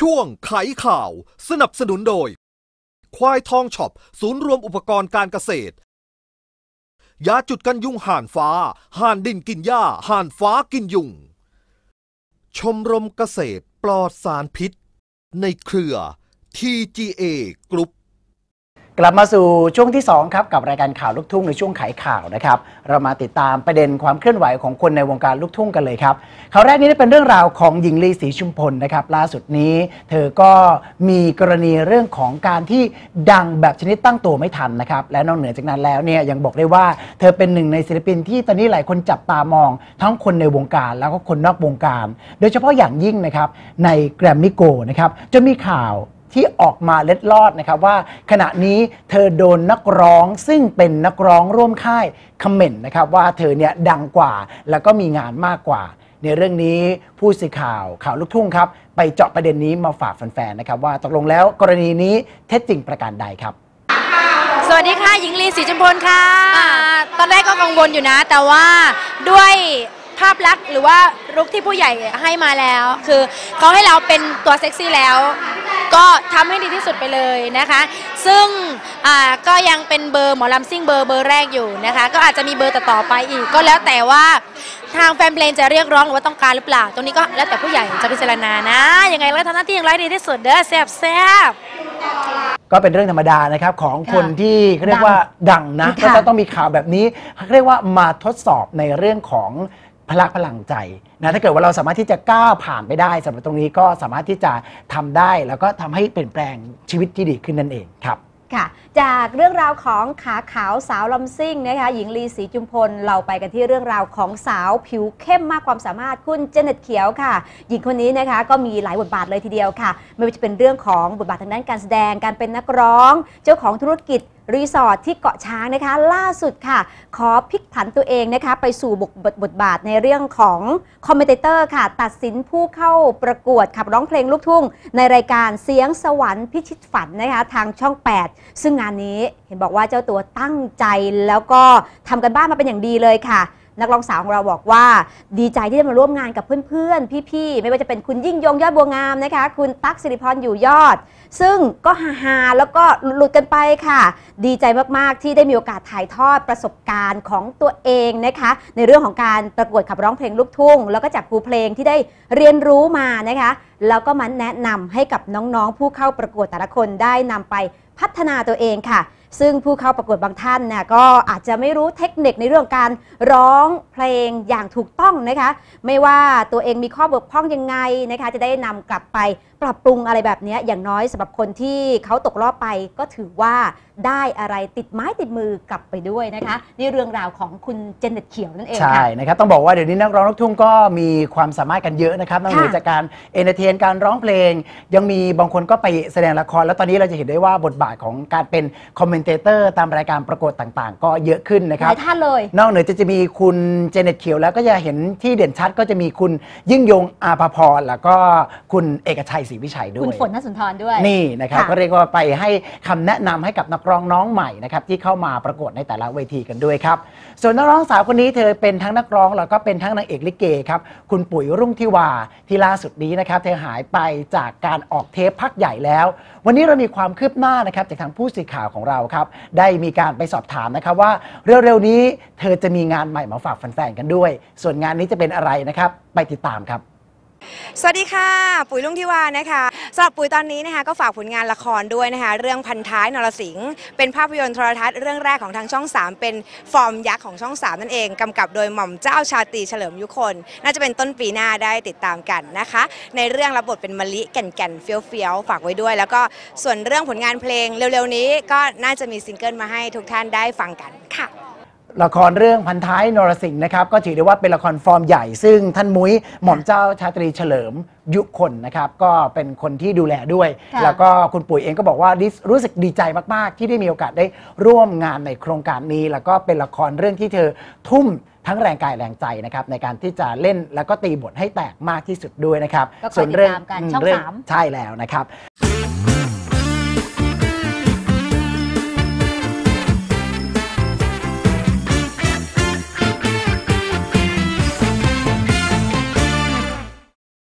ช่วงไขข่าว สนับสนุนโดย ควายทองช็อป ศูนย์รวมอุปกรณ์การเกษตร ยาจุดกันยุงห่านฟ้า ห่านดินกินหญ้า ห่านฟ้ากินยุง ชมรมเกษตรปลอดสารพิษ ในเครือ TGA กรุ๊ป กลับมาสู่ช่วงที่ 2 ครับ กับรายการข่าวลูกทุ่งในช่วงไขข่าวนะครับ เรามาติดตามประเด็นความเคลื่อนไหวของคนในวงการลูกทุ่งกันเลยครับข่าวแรกนี้เป็นเรื่องราวของหญิงลีศรีชุมพลนะครับ ล่าสุดนี้ เธอก็มีกรณีเรื่องของการที่ดังแบบชนิดตั้งตัวไม่ทันนะครับ และนอกเหนือจากนั้นแล้วเนี่ยยังบอกได้ว่าเธอเป็นหนึ่งในศิลปินที่ตอนนี้หลายคนจับตามอง ทั้งคนในวงการแล้วก็คนนอกวงการ โดยเฉพาะอย่างยิ่งนะครับในแกรมมิโกนะครับจะมีข่าว ที่ออกมาเล็ดลอดนะครับว่า ขณะนี้เธอโดนนักร้องซึ่งเป็นนักร้องร่วมค่ายคอมเมนต์นะครับว่าเธอเนี่ยดังกว่า แล้วก็มีงานมากกว่า ในเรื่องนี้ผู้สื่อข่าวข่าวลูกทุ่งครับ ไปเจาะประเด็นนี้มาฝากแฟนๆนะครับว่าตกลงแล้วกรณีนี้เท็จจริงประการใดครับ สวัสดีค่ะหญิงลีศรีจุมพลค่ะอ่าตอนแรกก็กังวลอยู่นะ แต่ว่าด้วย ภาพลักษณ์หรือว่าลุคที่ผู้ใหญ่ให้มาแล้ว คือเขาให้เราเป็นตัวเซ็กซี่แล้ว ก็ทำให้ดีที่สุดไปเลยนะคะ ซึ่งอ่าก็ยังเป็นเบอร์หมอลำซิ่งเบอร์เบอร์แรกอยู่นะคะ ก็อาจจะมีเบอร์ต่อๆไปอีก ก็แล้วแต่ว่าทางแฟนเพลงจะเรียกร้องหรือว่าต้องการหรือเปล่า ตรงนี้ก็แล้วแต่ผู้ใหญ่จะพิจารณานะ ยังไงเราก็ทำหน้าที่อย่างไรดีที่สุดเด้อแซ่บแซ่บก็เป็นเรื่องธรรมดานะครับของคนค่ะที่เขาเรียกว่าดังนะค่ะก็จะต้องมีข่าวแบบนี้เขาเรียกว่ามาทดสอบในเรื่องของ พละพลังใจนะถ้าเกิดว่าเราสามารถที่จะก้าวผ่านไปได้สำหรับตรงนี้ก็สามารถที่จะทำได้ แล้วก็ทำให้เปลี่ยนแปลงชีวิตที่ดีขึ้นนั่นเองครับค่ะจากเรื่องราวของขาขาวสาวลำซิ่งนะคะหญิงลีศรีจุมพลเราไปกันที่เรื่องราวของสาวผิวเข้มมากความสามารถคุณเจเน็ตเขียวค่ะ หญิงคนนี้นะคะก็มีหลายบทบาทเลยทีเดียวค่ะ ไม่ว่าจะเป็นเรื่องของบทบาททางด้านการแสดงการเป็นนักร้อง เจ้าของธุรกิจ รีสอร์ทที่เกาะช้างนะคะ ล่าสุดค่ะ ขอพลิกผันตัวเองนะคะ ไปสู่บทบทบทบาทในเรื่องของคอมเมนเตอร์ค่ะ ตัดสินผู้เข้าประกวดขับร้องเพลงลูกทุ่ง ในรายการเสียงสวรรค์พิชิตฝันนะคะ ทางช่อง 8 ซึ่งงานนี้เห็นบอกว่าเจ้าตัวตั้งใจแล้วก็ทำกันบ้านมาเป็นอย่างดีเลยค่ะนักร้องสาวของเราบอกว่าดีใจที่ได้มาร่วมงานกับเพื่อนๆ พี่ๆ ไม่ว่าจะเป็นคุณยิ่งยงยอดบัวงามนะคะ คุณตั๊กสิริพรอยู่ยอด ซึ่งก็ฮาๆแล้วก็หลุดกันไปค่ะ ดีใจมากๆที่ได้มีโอกาสถ่ายทอดประสบการณ์ของตัวเองนะคะ ในเรื่องของการประกวดขับร้องเพลงลูกทุ่ง แล้วก็จากครูเพลงที่ได้เรียนรู้มานะคะ แล้วก็มาแนะนำให้กับน้องๆ ผู้เข้าประกวดแต่ละคนได้นำไป พัฒนาตัวเองค่ะ ซึ่งผู้เข้าประกวดบางท่านเนี่ยก็อาจจะไม่รู้เทคนิคในเรื่องการร้องเพลงอย่างถูกต้องนะคะ ไม่ว่าตัวเองมีข้อบกพร่องยังไงนะคะ จะได้นำกลับไปปรับปรุงอะไรแบบนี้อย่างน้อยสำหรับคนที่เขาตกรอบไปก็ถือว่าได้อะไรติดไม้ติดมือกลับไปด้วยนะคะนี่เรื่องราวของคุณเจเน็ตเขียวนั่นเองใช่ะนะครับต้องบอกว่าเดี๋ยวนี้นักร้องลูกทุ่งก็มีความสามารถกันเยอะนะครับนอกเหนือจากการเอนเตอร์เทนการร้องเพลง ยังมีบางคนก็ไปแสดงละครแล้วตอนนี้เราจะเห็นได้ว่าบทบาทของการเป็นคอมเมนเตอร์ตามรายการประกวดต่างๆ ก็เยอะขึ้นนะคหรับ ลายท่านเลย นอกเหนือจากจะมีคุณเจเน็ตเขียวแล้วก็จะเห็นที่เด่นชัดก็จะมีคุณยิ่งยงอาภาพรแล้วก็คุณเอกชัยศรีวิชัยด้วยคุณฝนนสุนทรด้วย นี่นะครับค่ะ ก็เรียกว่าไปให้คำแนะนำให้กับนักร้องน้องใหม่นะครับที่เข้ามาประกวดในแต่ละเวทีกันด้วยครับ ส่วนนักร้องสาวคนนี้เธอเป็นทั้งนักร้องแล้วก็เป็นทั้งนางเอกลิเกครับคุณปุ๋ยรุ่งทิวาที่ล่าสุดนี้นะครับเธอหายไปจากการออกเทปพักใหญ่แล้ว วันนี้เรามีความคืบหน้านะครับจากทางผู้สื่อข่าวของเราครับ ได้มีการไปสอบถามนะครับว่าเร็วๆนี้เธอจะมีงานใหม่มาฝากแฟนๆกันด้วย ส่วนงานนี้จะเป็นอะไรนะครับ ไปติดตามครับ สวัสดีค่ะ ปุ๋ยลุงทิวานะคะสำหรับปุ๋ยตอนนี้นะคะก็ฝากผลงานละครด้วยนะคะ เรื่องพันท้ายนรสิงห์เป็นภาพยนตร์โทรทัศน์เรื่องแรกของทางช่อง 3 เป็นฟอร์มยักษ์ของช่อง 3 นั่นเองกำกับโดยหม่อมเจ้าชาตรีเฉลิมยุคน น่าจะเป็นต้นปีหน้าได้ติดตามกันนะคะ ในเรื่องรับบทเป็นมะลิแก่นแก่นๆเฟียวเฟี้ยวๆฝากไว้ด้วย แล้วก็ส่วนเรื่องผลงานเพลงเร็วๆนี้ก็น่าจะมีซิงเกิลมาให้ทุกท่านได้ฟังกันค่ะ ละครเรื่องพันท้ายนรสิงห์นะครับ ก็ถือได้ว่าเป็นละครฟอร์มใหญ่ซึ่งท่านมุ้ยหม่อมเจ้าชาตรีเฉลิมยุคนนะครับ ก็เป็นคนที่ดูแลด้วย ค่ะ แล้วก็คุณปุ๋ยเองก็บอกว่ารู้รู้สึกดีใจมาก ๆ ที่ได้มีโอกาสได้ร่วมงานในโครงการนี้ แล้วก็เป็นละครเรื่องที่เธอทุ่มทั้งแรงกายแรงใจนะครับในการที่จะเล่นแล้วก็ตีบทให้แตกมากที่สุดด้วยนะครับก็คอยติดตามกันช่องเรื่สาม ใช่แล้วนะครับ